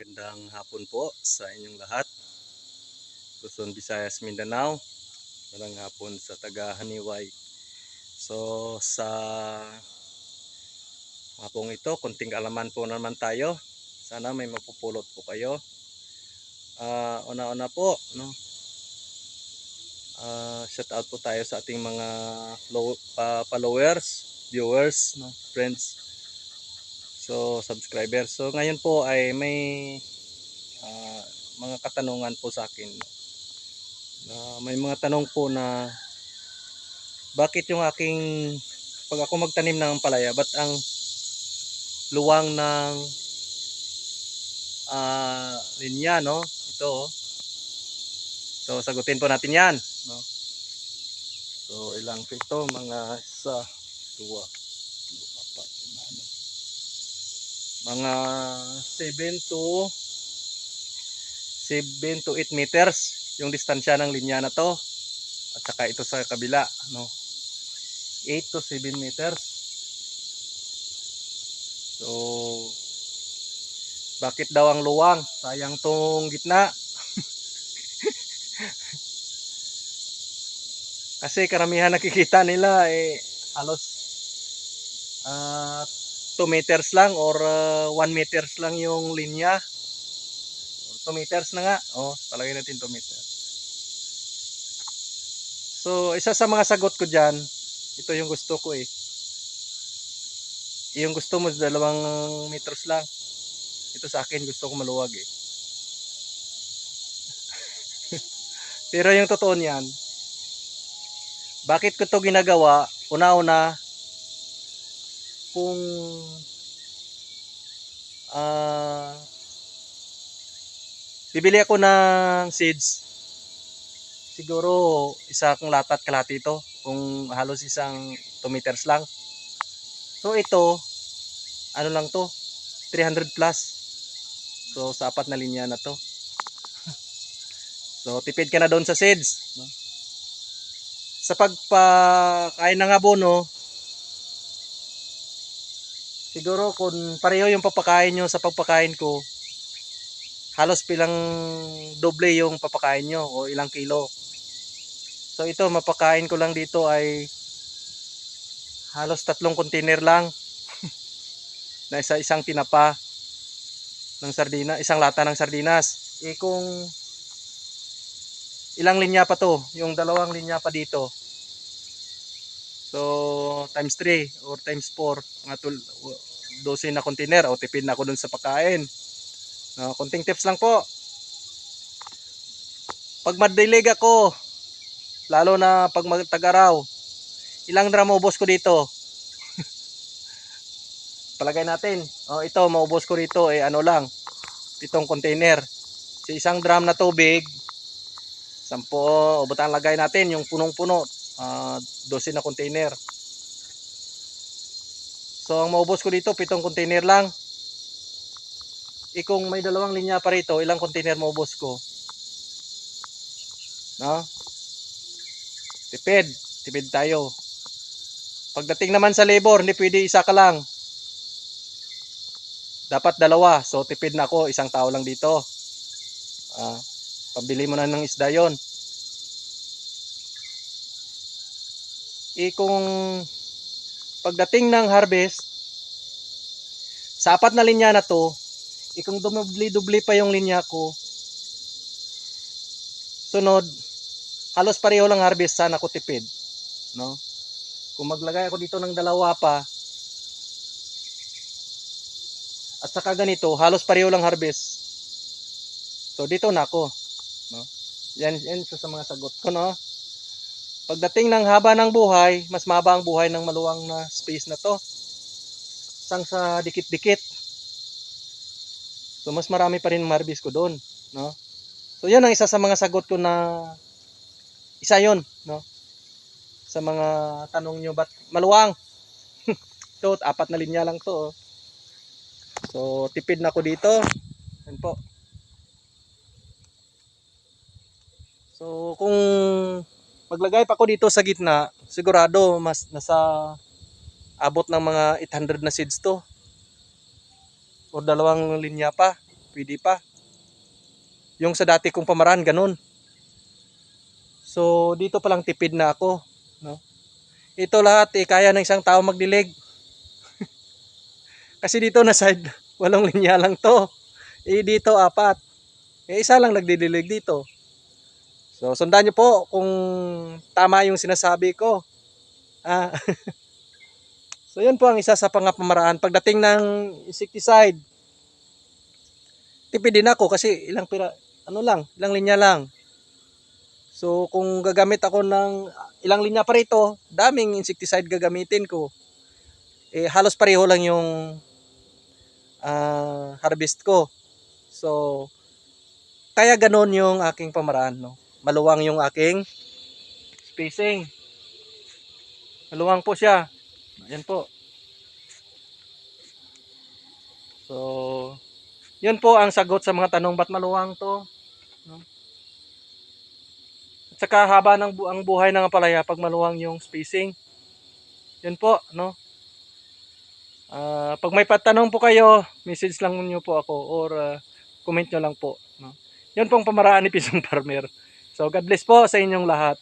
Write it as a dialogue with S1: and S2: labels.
S1: Magandang hapon po sa inyong lahat. Luzon, Visayas, Mindanao. Magandang hapon sa taga Haniway. So sa hapong ito, kunting alaman po naman tayo. Sana may mapupulot po kayo. Ah, una-una po, no. Ah, shout out po tayo sa ating mga followers, viewers, no, friends. So, subscribers. So, ngayon po ay may ah, mga katanungan po sa akin. Na may mga tanong po na bakit yung aking pag ako magtanim ng palaya, ba't ang luwang ng ah, linya, no? Ito, oh. So, sagutin po natin yan, no? So, ilang pito, mga isa, dua, apat, lima, ano. Mga 7 to 7 to 8 meters yung distansya ng linya na to. At saka ito sa kabila no? 8 to 7 meters. So bakit daw ang luwang? Sayang tong gitna. Kasi karamihan nakikita nila eh halos ah 2 meters lang or 1 meters lang yung linya. 2 meters na nga. Oh, palagay natin 2 meters. So, isa sa mga sagot ko dyan, ito yung gusto ko eh. Yung gusto mo dalawang meters lang. Ito sa akin gusto ko maluwag eh. Pero yung totoo niyan, bakit ko to ginagawa? Una-una, kung ah bibili ako ng seeds. Siguro isa kong latat kalati ito kung halos isang 2 meters lang. So ito ano lang to 300 plus. So sa apat na linya na to. So tipid ka na doon sa seeds. Sa pagpakain ng abono siguro kung pareho yung papakain nyo sa pagpakain ko, halos pilang doble yung papakain nyo o ilang kilo. So ito, mapakain ko lang dito ay halos tatlong container lang na isa isang tinapa ng sardina, isang lata ng sardinas. Eh kung ilang linya pa to, yung dalawang linya pa dito. So, times 3 or times 4, mga tul- 12 na container o tipid na ako dun sa pagkain. No, konting tips lang po. Pag madilig ako, lalo na pag magtag-araw, ilang drum maubos ko dito? Palagay natin. Oh, ito, maubos ko dito eh ano lang, pitong container. Sa isang drum na tubig, sampo, o butang lagay natin yung punong-puno, ah 12 na container. So ang maubos ko dito, pitong container lang. Kung may dalawang linya pa rito, ilang container maubos ko? No? Tipid. Tipid tayo. Pagdating naman sa labor, hindi pwede isa ka lang. Dapat dalawa. So tipid na ako, isang tao lang dito. Ah, pabili mo na ng isda yon. Eh kung pagdating ng harvest sa apat na linya na to eh kung dumubli-dubli pa yung linya ko sunod halos pareho lang harvest sana ko tipid no? Kung maglagay ako dito ng dalawa pa at saka ganito halos pareho lang harvest so dito na ako no? Yan, yan sa mga sagot ko no Pagdating ng haba ng buhay, mas mahaba ang buhay ng maluwang na space na to. Sang sa dikit-dikit. So mas marami pa rin marbis ko doon, no? So 'yan ang isa sa mga sagot ko na isa 'yon, no? Sa mga tanong nyo ba't maluwang? so apat na linya lang to. oh. So tipid na ako dito. Yan po. So kung maglagay pa ako dito sa gitna, sigurado mas nasa abot ng mga 800 na seeds to. O dalawang linya pa. pwede pa. Yung sa dati kong pamaraan, ganun. So, dito pa lang tipid na ako. No? Ito lahat, eh, kaya ng isang tao magdilig. Kasi dito na side, walong linya lang to. Eh, dito apat. Eh, isa lang nagdidilig dito. So, sundan nyo po kung tama yung sinasabi ko. Ah. so, yun po ang isa sa pangapamaraan. Pagdating ng insecticide, tipid din ako kasi ilang pira, ano lang, ilang linya lang. So, kung gagamit ako ng ilang linya pa rito, daming insecticide gagamitin ko. Eh, halos pareho lang yung ah, harvest ko. So, kaya ganon yung aking pamaraan, no? Maluwang yung aking spacing. Maluwang po siya. Ayan po. So, yun po ang sagot sa mga tanong ba't maluwang to. No? At saka haba ng bu- ang buhay ng palaya pag maluwang yung spacing. Yun po, no? Ah, pag may patanong po kayo, message lang niyo po ako or ah, comment nyo lang po. No? Yun pong pamaraan ni Pisong Farmer. So God bless po sa inyong lahat.